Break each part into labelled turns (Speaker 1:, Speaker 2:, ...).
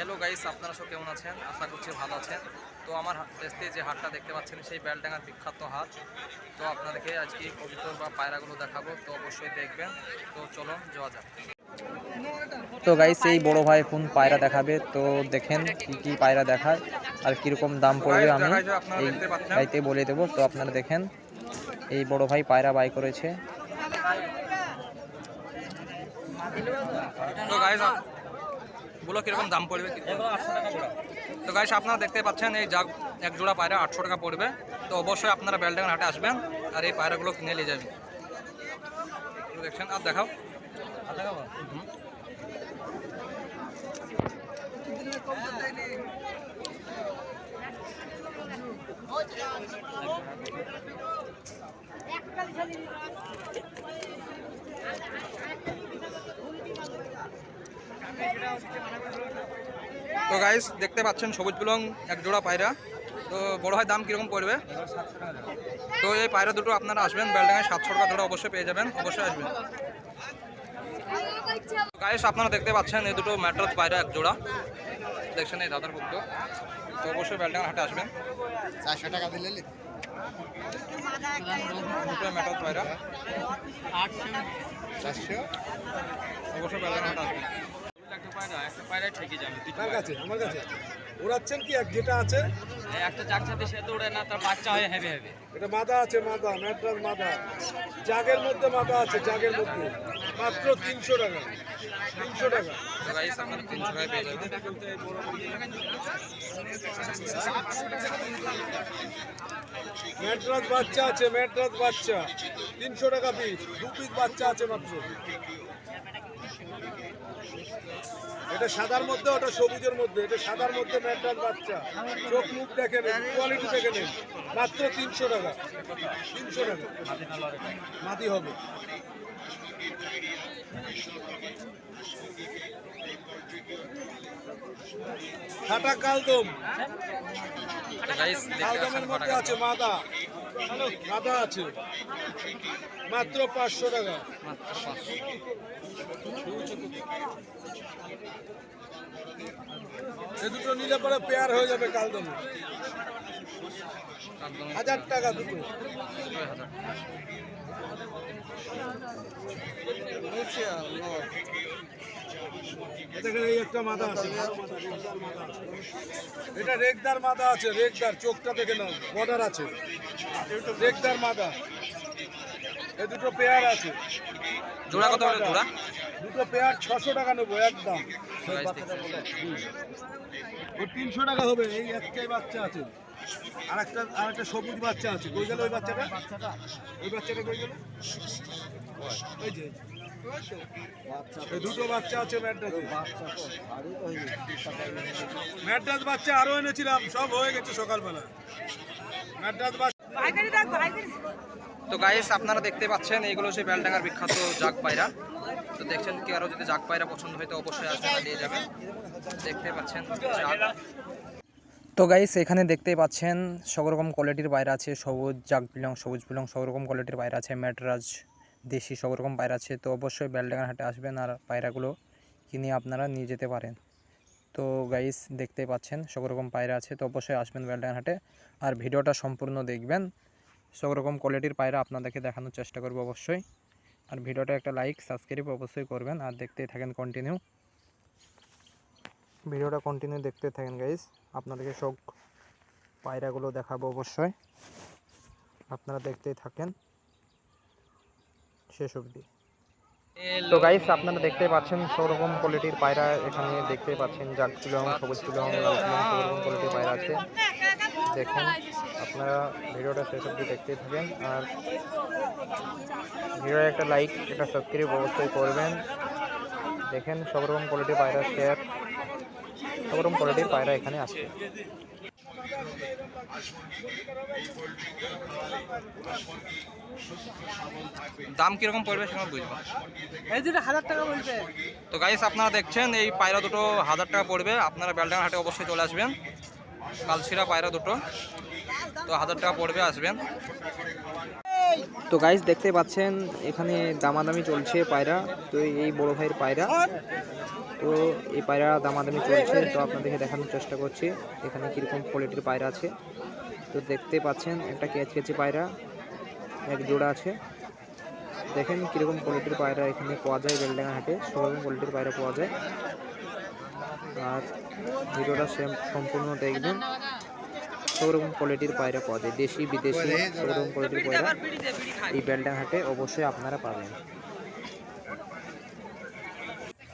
Speaker 1: Hello guys আপনারা সব কেমন আছেন? আশা করছি ভালো আছেন। তো আমার দেশে যে হাটটা দেখতে পাচ্ছেন সেই বেলডাঙ্গার বিখ্যাত হাট। তো আপনাদেরকে আজকে কবুতর বা পায়রাগুলো দেখাবো তো অবশ্যই দেখবেন। তো চলুন যাওয়া যাক। তো গাইস এই বড় ভাই এখন পায়রা দেখাবে। তো দেখেন কি কি পায়রা দেখায় আর কীরকম দাম পড়বে আমি এই গাইতে বলে দেবো। তো আপনারা দেখেন এই বড় ভাই পায়রা বাই করেছে। তো গাইস বলো কীরকম দাম পড়বে তো গাইস আপনারা দেখতে পাচ্ছেন এই জাগ এক জোড়া পায়রা আটশো টাকা পড়বে। তো অবশ্যই আপনারা বেলডাঙ্গার হাটে আসবেন আর এই পায়রাগুলো কিনে নিয়ে যাবেন। দেখছেন? আর দেখাও। তো গাইস দেখতে পাচ্ছেন সবুজ বিলং এক জোড়া পায়রা। তো বড় হয় দাম কীরকম পড়বে? তো এই পায়রা দুটো আপনারা আসবেন বেলডাঙায় সাতশো টাকা ধরে অবশ্যই পেয়ে যাবেন অবশ্যই আসবেন। গাইস আপনারা দেখতে পাচ্ছেন এই দুটো ম্যাট্রাস পায়রা এক জোড়া। দেখছেন এই দাদার পুত্র তো অবশ্যই বেলডাঙা হাটে আসবেন।
Speaker 2: চারশো টাকা দিলে
Speaker 1: ম্যাট্রাস পায়রা।
Speaker 2: চারশো
Speaker 1: অবশ্যই বেলডাঙা হাটে আসবেন।
Speaker 3: কার কাছে আমার কাছে ওড়াচ্ছেন কি? এক যেটা আছে?
Speaker 1: একটা সাথে সে তো উড়ে না তার বাচ্চা হয় হেভি হেভি
Speaker 3: এটা মাদা আছে মাদা ম্যাট্রাস মাদা। জাগের মধ্যে মাদা আছে জাগের মধ্যে। মাত্র তিনশো টাকা। তিনশো টাকা। ম্যাট্রাস বাচ্চা আছে ম্যাট্রাস বাচ্চা। তিনশো টাকা পিস দু পিস বাচ্চা আছে মাত্র। এটা সাদার মধ্যে ওটা সবুজের মধ্যে। এটা সাদার মধ্যে ম্যাট্রাস বাচ্চা। চোখ মুখ দেখে নেন কোয়ালিটি দেখে নেন। মাত্র তিনশো টাকা। তিনশো টাকা। মাটি হবে। খাটা কালদম। কালদমের মধ্যে আছে মাদা। মাদা আছে। মাত্র পাঁচশো টাকা। এ দুটো নিলে পরে পেয়ার হয়ে যাবে কালদমে।
Speaker 1: একদম
Speaker 3: হাজার টাকা দুটো। দেখেন এই একটা মাদা আছে। এটা রেগদার মাদা আছে রেগদার চোখটা দেখে নাও বর্ডার আছে। রেগদার মাদা এ দুটো পেয়ার আছে।
Speaker 1: জোড়া কত হলো জোড়া?
Speaker 3: দুটো পেয়ার ছশো টাকা নেব একদম।
Speaker 1: গাইস
Speaker 3: ও তিনশো টাকা হবে এই একটাই বাচ্চা আছে। আর একটা আর একটা সবুজ বাচ্চা আছে। কই গেল ওই বাচ্চাটা? ওই বাচ্চাটা কই গেল? ওই যে। দুটো বাচ্চা আছে ম্যাড্রাস বাচ্চা আরও এনেছিলাম সব হয়ে গেছে সকালবেলা। ম্যাড্রাস
Speaker 1: তো গাইস আপনারা দেখতে পাচ্ছেন এইগুলো সেই বেলডাঙ্গার বিখ্যাত জাগ পায়রা। তো দেখছেন কি আরও যদি জাগ পায়রা পছন্দ হয় তো অবশ্যই আসবেন আর নিয়ে যাবেন। দেখতে পাচ্ছেন তো গাইস এখানে দেখতে পাচ্ছেন সব রকম কোয়ালিটির পায়রা আছে সবুজ জাগ বিলং সবুজ বিলং সব রকম কোয়ালিটির পায়রা আছে ম্যাটরাজ। দেশি সব রকম পায়রা আছে, তো অবশ্যই বেলডাঙ্গার হাটে আসবেন আর পায়রাগুলো কিনে আপনারা নিয়ে যেতে পারেন। তো গাইস দেখতেই পাচ্ছেন সব রকম পায়রা আছে, তো অবশ্যই আসবেন বেলডাঙ্গার হাটে। আর ভিডিওটা সম্পূর্ণ দেখবেন, সব রকম কোয়ালিটির পায়রা আপনাদেরকে দেখানোর চেষ্টা করব অবশ্যই। আর ভিডিওটা একটা লাইক সাবস্ক্রাইব অবশ্যই করবেন আর দেখতেই থাকেন কন্টিনিউ ভিডিওটা কন্টিনিউ দেখতে থাকেন গাইস আপনাদেরকে সব পায়রাগুলো দেখাবো অবশ্যই। আপনারা দেখতেই থাকেন। শেষ অবধি। তো গাইস আপনারা দেখতে পাচ্ছেন সব রকম কোয়ালিটির পায়রা এখানে দেখতে পাচ্ছেন জাগ তুলং সবুজ তুলং লাল কোয়ালিটির পায়রা আছে। দেখেন, আপনারা ভিডিওটা শেষ অবধি দেখতেই থাকেন। আর ভিডিওর একটা লাইক একটা সাবস্ক্রাইব অবশ্যই করবেন। দেখেন সব রকম কোয়ালিটির পায়রা শেয়ার সব রকম কোয়ালিটির পায়রা এখানে দাম কীরকম পড়বে সেটা বুঝব।
Speaker 2: এই দুটো হাজার টাকা বলছে।
Speaker 1: তো গাইস আপনারা দেখছেন এই পায়রা দুটো হাজার টাকা পড়বে। আপনারা বেলডাঙ্গা হাটে অবশ্যই চলে আসবেন। কালছিরা পায়রা দুটো। তো হাজার টাকা পড়বে আসবেন। তো গাইস দেখতে পাচ্ছেন এখানে দামাদামি চলছে পায়রা। তো এই বড় ভাইয়ের পায়রা। তো এই পায়রা দামাদামি চলছে, তো আপনাদেরকে দেখানোর চেষ্টা করছি, এখানে কীরকম কোয়ালিটির পায়রা আছে। তো দেখতে পাচ্ছেন, একটা ক্যাচ কেচি পায়রা, এক জোড়া আছে। দেখেন কীরকম কোয়ালিটির পায়রা এখানে পাওয়া যায় বেলডাঙ্গা হাটে, সেরকম কোয়ালিটির পায়রা পাওয়া যায়। আর ভিডিওটা সেম সম্পূর্ণ দেখবেন, সেরকম কোয়ালিটির পায়রা পাওয়া যায়। দেশি, বিদেশি, সেরকম কোয়ালিটির পায়রা এই বেলডাং হাটে অবশ্যই আপনারা পাবেন।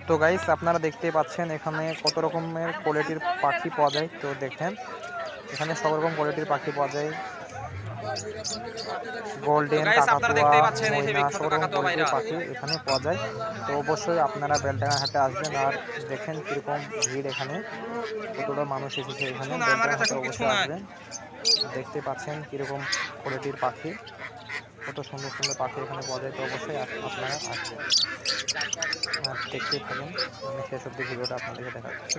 Speaker 1: তো গাইস আপনারা দেখতে পাচ্ছেন এখানে কত রকমের কোয়ালিটির পাখি পাওয়া যায়। তো দেখেন এখানে সব রকম কোয়ালিটির পাখি পাওয়া যায়। গোল্ডেন। পাখি এখানে পাওয়া যায়। তো অবশ্যই আপনারা বেলডাঙ্গা হাটে আসবেন আর দেখেন কীরকম ভিড় এখানে। কতটা মানুষ এসেছে এখানে। বেলডাঙ্গা হাটে অবশ্যই আসবেন। দেখতে পাচ্ছেন কীরকম কোয়ালিটির পাখি। কত সুন্দর সুন্দর পাখি এখানে পাওয়া যায়, তো অবশ্যই আপনারা আসবেন। দেখতেই থাকেন। আমি অব্দি ভিডিওটা আপনাদেরকে দেখাচ্ছি।